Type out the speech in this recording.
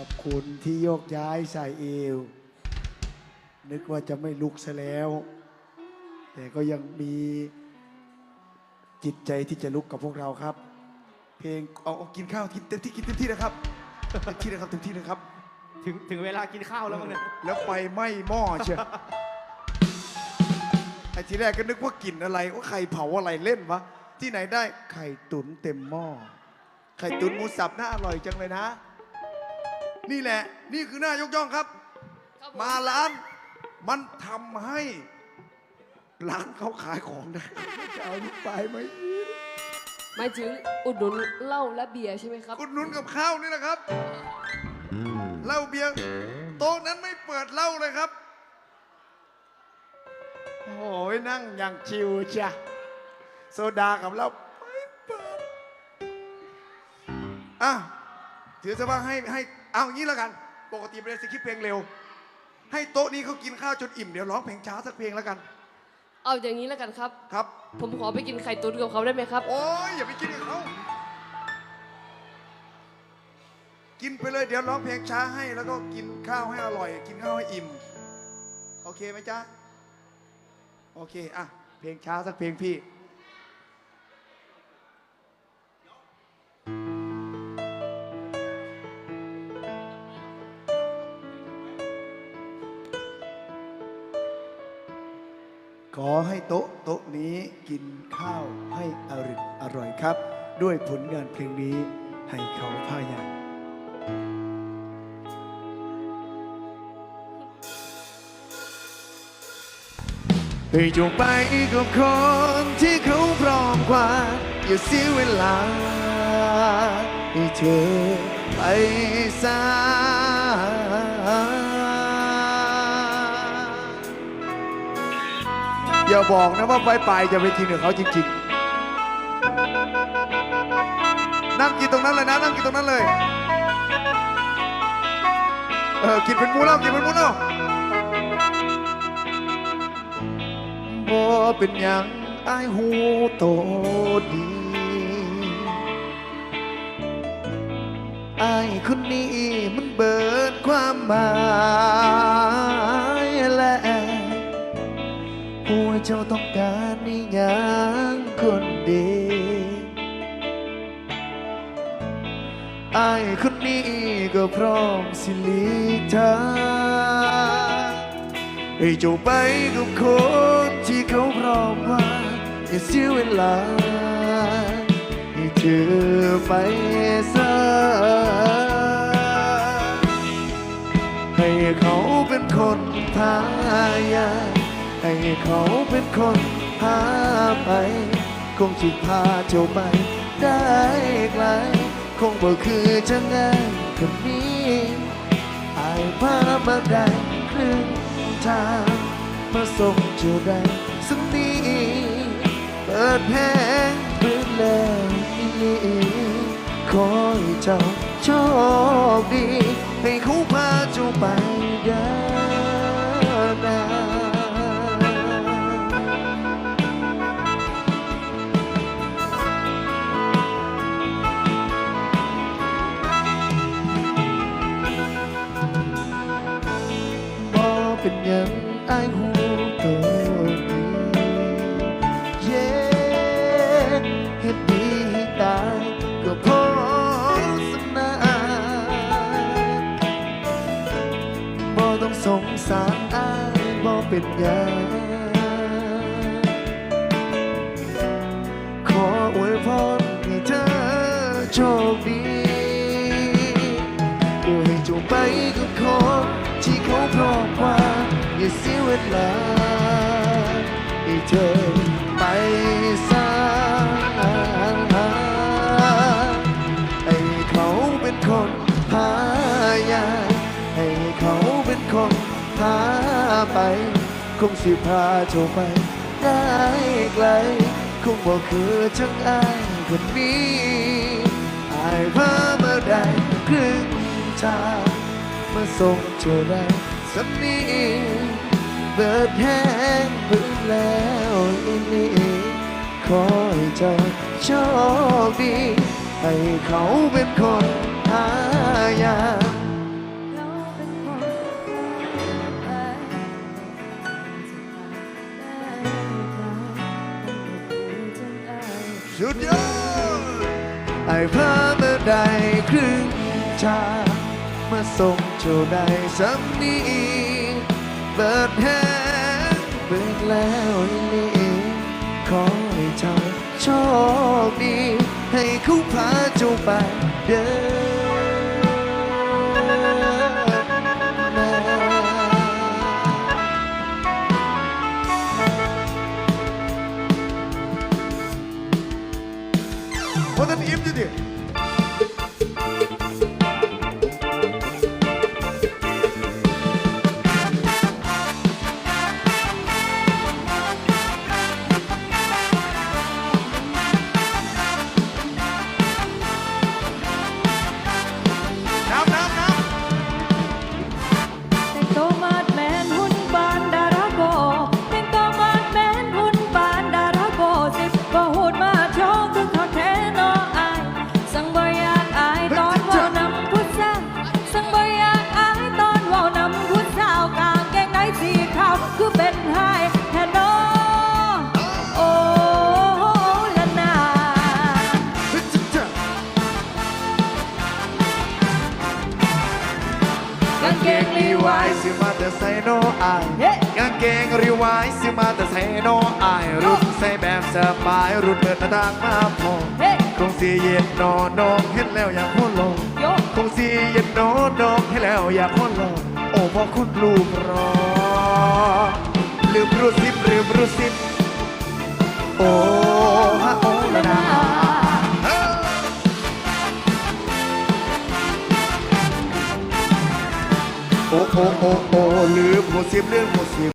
อบคุณที่โยกย้ายใส่เอว นึกว่าจะไม่ลุกซะแล้ว แต่ก็ยังมีจิตใจที่จะลุกกับพวกเราครับ เพลงเอาเอากินข้าวกินเต็มที่กินเต็มที่นะครับเต็มที่นะครับเต็มที่นะครับ ถึงถึงเวลากินข้าวแล้วมั้งเนี่ย แล้วไฟไหม้หม้อเชียวไอ้ทีแรกก็นึกว่ากลิ่นอะไรว่าใครเผาอะไรเล่นวะที่ไหนได้ไข่ตุ๋นเต็มหม้อไข่ตุ๋นหมูสับน่าอร่อยจังเลยนะ นี่แหละ นี่คือหน้ายกย่องครับมาร้านมันทำให้ร้านเขาขายของได้จะเอาลูกไปไหมหมายถึงอุดหนุนเหล้าและเบียร์ใช่ไหมครับอุดหนุนกับข้าวนี่แหละครับเหล้าเบียร์โต๊ะนั้นไม่เปิดเหล้าเลยครับ โอ้ยนั่งอย่างชิวจ้ะโซดากับเราไม่เปิดอะ ถือซะว่าให้ให้เอาอย่างนี้แล้วกัน ปกติเป็นสคริปต์เพลงเร็ว ให้โต๊ะนี้เขากินข้าวจนอิ่มเดี๋ยวร้องเพลงช้าสักเพลงแล้วกัน เอาอย่างนี้แล้วกันครับ ครับ ผมขอไปกินไข่ตุ๋นกับเขาได้ไหมครับ โอ้ยอย่าไปกินกับเขากินไปเลยเดี๋ยวร้องเพลงช้าให้แล้วก็กินข้าวให้อร่อย กินข้าวให้อิ่ม โอเคไหมจ๊ะ โอเค อะ เพลงช้าสักเพลงพี่ ขอให้โต๊ะโต๊ะนี้กินข้าวให้อร่อยอร่อยครับ ด้วยผลงานเพลงนี้ให้เขาพายันให้จงไปกับคนที่เขาพร้อมกว่า อย่าเสียเวลา ให้เธอไปซะ อย่าบอกนะว่าไปไปจะไปกินกับเขาจริงๆ นั่งกินตรงนั้นเลยนะนั่งกินตรงนั้นเลย เออกินเป็นมูแล้วกินเป็นมูแล้วบ่เป็นหยังอายหูโตดีอายคนนี้มันเบิดความหมาย เจ้าต้องการนี่ยังคนเดีอายคนนี้ก็พร้อมสิลีกทางให้เจ้าไปกับคนที่เขาพร้อมว่าอย่าเสียเวลาให้เธอไปซะให้เขาเป็นคนพายา ให้เขาเป็นคนพาไป คงจะพาเจ้าไปได้ไกล คงบ่คือจะง่ายคนนี้อายพามาได้ครึ่งทางมาส่งเจ้าได้สักนีเปิดแผงปืนแล้วนี่ขอให้เจ้าโชคดี ให้เขาพาเจ้าไปได้ เป็นยังอายหูตัวดีเย้เฮ็ดดีให้ตายก็พอสำนาบ่ต้องสงสารอายบ่เป็นยังขออวยพรให้เธอโชคดี อย่าเสียเวลาให้เธอไปซะให้เขาเป็นคนพายาให้เขาเป็นคนพาไป คงสิพาเจ้าไปได้ไกล คงบอกคือจังอายคนนี้อายพามาได้ครึ่งทางมาส่งเจ้าได้ สำนีเบิดแห้งพื้นแล้วนี่ขคอยเจ้าโชคดี ให้เขาเป็นคนหายาสุดยอดไอ้เพระเมื่อใดครึ่งชา มาส่งเจ้าได้สำนีเปิดแห้งเปิดแล้วนี่ขอให้เจ้าโชคดี ให้เขาพาเจ้าไปเดิน โนอายเฮ้กางเกงรีไวซ์ซื้อมาแต่ใส่โนอายรุ่นใส่แบบสบายรุ่นเปิดหน้าต่างมาพอเฮ้คงสีเย็นนอนนองเห็นแล้วอยากพ้นลงโยคงสีเย็นนอนนองเห็นแล้วอยากพ้นลงโอ้พ่อคุณลูกรอลืมรู้สิบลืมรู้สิบโอ้ฮะโอ้ละนาโอ้โอ้โอ้โอ้ ลืมหมดสิบลืมหมดสิบ